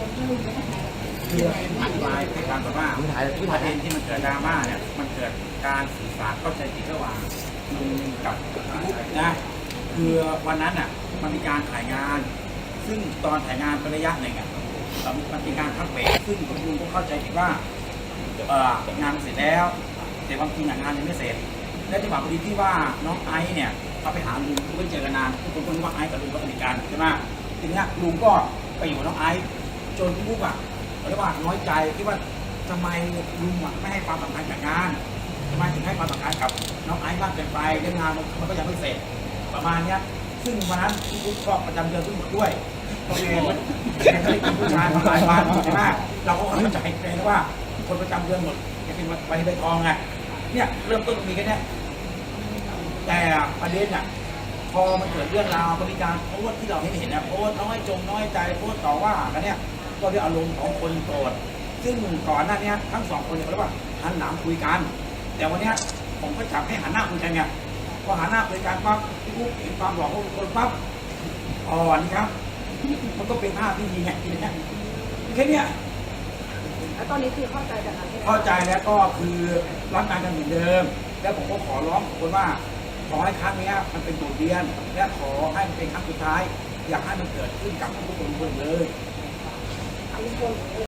อธิบายให้ฟังก่อนว่าประเด็นที่มันเกิดดราม่าเนี่ยมันเกิดการสื่อสารเข้าใจผิดระหว่างลุงกับบุ๊กนะคือวันนั้นอะมันมีการถ่ายงาน ซึ่งตอนถ่ายงานเป็นระยะหนึ่งอะมันมีการพักเบรกซึ่งคุณลุงก็เข้าใจผิดว่าเอองานเสร็จแล้ว แต่ความจริงอะงานยังไม่เสร็จ และจังหวะพอดีที่ว่าน้องไอซ์เนี่ยเขาไปหาลุงไม่เจอกันนานทุกคนก็รู้ว่าไอซ์กับลุงก็สนิทกันใช่ไหมทีนี้ลุงก็ไปอยู่กับน้องไอซ์ จนลูกอะเรียกว่าน้อยใจที่ว่าทำไมลุงไม่ให้ความสำคัญกับงานทำไมถึงให้ความสำคัญกับน้องไอซ์มากเกินไปเรื่องงานมันก็ยังไม่เสร็จประมาณเนี้ยซึ่งวันนั้นพี่บุ๊กก็ประจำเดือนทุกหมดด้วยโอเคแกก็เลยเป็นผู้ชายมาหลายวันใช่ไหมเราก็เข้าใจเลยว่า คนประจำเดือนหมดแกเป็นใบใบทองไงเนี่ยเริ่มต้นมีแค่นี้แต่ประเด็นอะพอมันเกิดเรื่องราวบริการโพสที่เราเห็นเห็นนะโพสน้อยจงน้อยใจโพสต่อว่ากันเนี่ย ก็ด้วยอารมณ์ของคนโกรธซึ่งก่อนหน้าเนี้ยทั้งสองคนเนี่ยเขาเรียกว่าหันหลังคุยกัน แต่วันเนี้ยผมก็จับให้หันหน้าคุยกันไงพอหันหน้าคุยกันปั๊บพี่ปุ๊กเห็นความหลอกของคนปั๊บอ่อนครับ มันก็เป็นภาพที่ดีไงทีเนี้ยแค่เนี้ยแล้วตอนนี้คือเข้าใจกันแล้วใช่ไหมเข้าใจแล้วก็คือรับงานกันเหมือนเดิม แล้วผมก็ขอร้องทุกคนว่าขอให้ครั้งเนี้ยมันเป็นบทเรียนและขอให้มันเป็นครั้งสุดท้าย อยากให้มันเกิดขึ้นกับทุกคนเลย телефон.